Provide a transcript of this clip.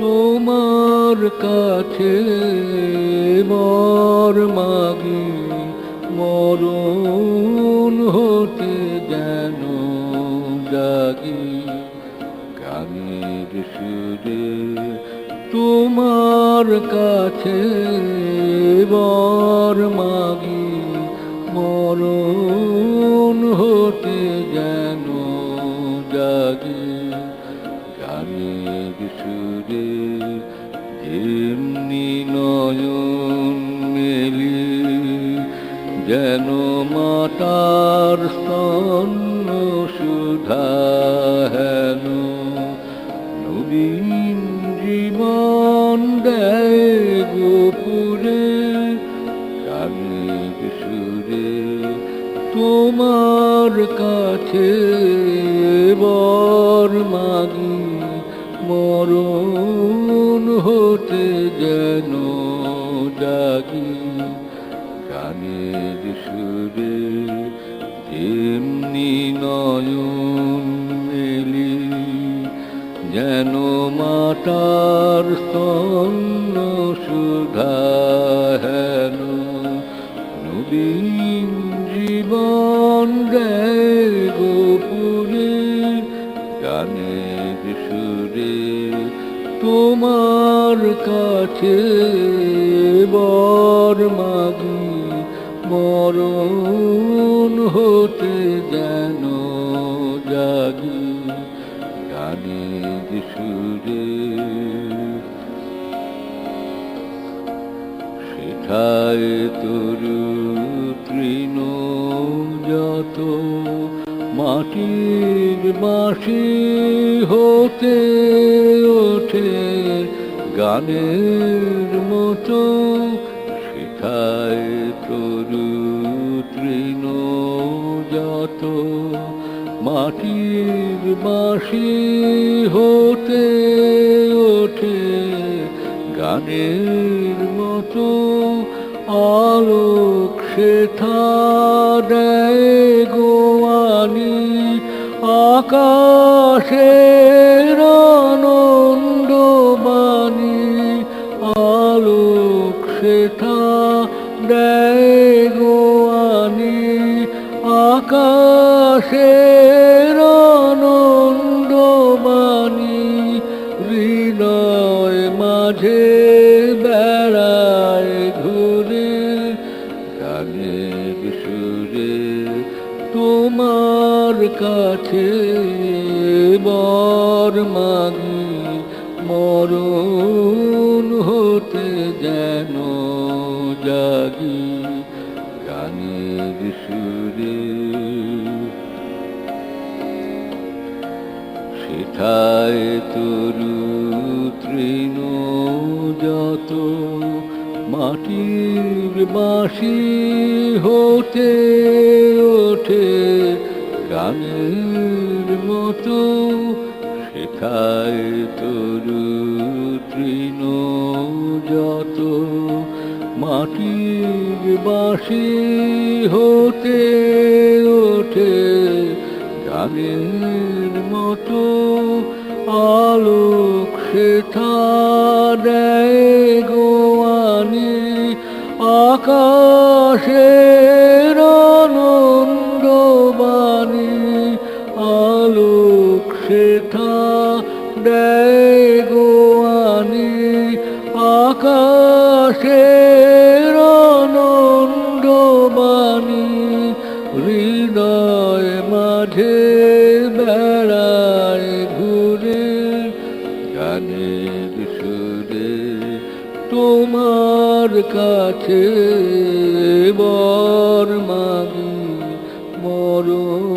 তোমার কাছে মর মাগি, মরণ হতে যেন জাগি। গানের সুরে তোমার কাছে বর মাগি, মরণ হতে যেন জাগি। যেমনি নয়ন মেলি, যেন মাতার স্তন্য সুধা হেন। নবীন জীবন দেয় গোপুরে গানের সুরে তোমার কাছে বর মাগি। মরণ হতে যেন জাগি। গানের সুরে তেমনি নয়ন মেলি যেন মাতার স্তন্য গানের সুরে তোমার কাছে বর মাগি, মরণ হতে যেন জাগি। গানের সুরে সেথায় তরু তৃণ যত মাটির মাসি হতে ওঠে গানের মতো সেথায় তরু তৃণ যত। মাটির বাঁশি হতে ওঠে গানের মতো, আলোক শেথা দেয় গোয়ানি আকাশের আনন্দ আলোক সেথা দেয় গোয়ানি আকাশের তোমার কাছে বর মাগি মরণ হতে যেন জাগি। গানের সুরে সেথায় তরু তৃণ যত মাটির বাঁশি হতে ওঠে গানের মতো সেথায় তরু তৃণ যত মাটির বাঁশি হতে ওঠে গানের মতো, আলোক শেথা দেয় গোয়ানি আকাশের আনন্দ বাণী আলোক শেথা দেয় গোয়ানি আকাশের আনন্দ বাণী হৃদয় মাঝে বেড়ায় তোমার কাছে বর মাগি মরণ